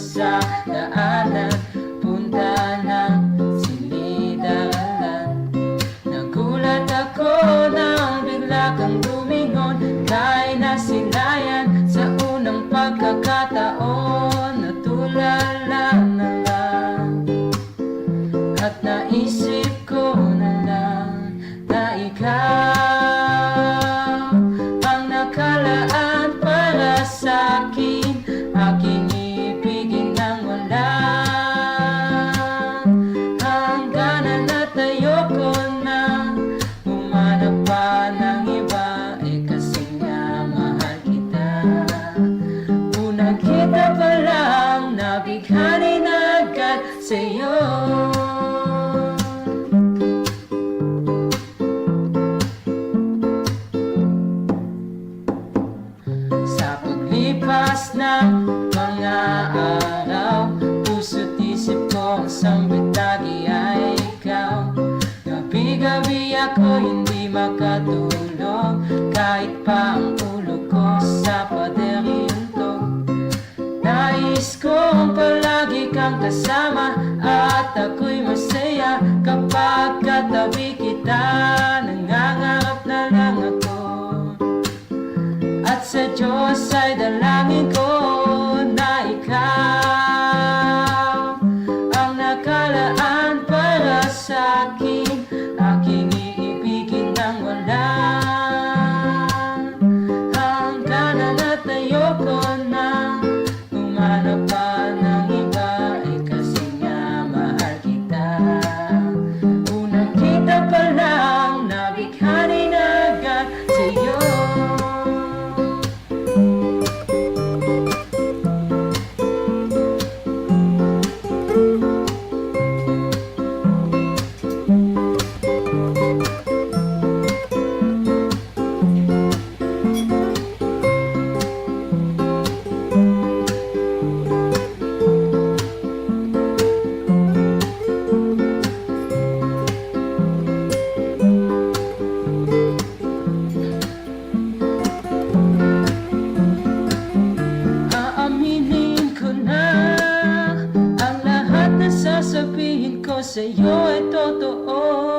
sa daanan. sana'y nagkat sa'yo. kasama At ako'y masaya kapag katabi sa'yo ay totoo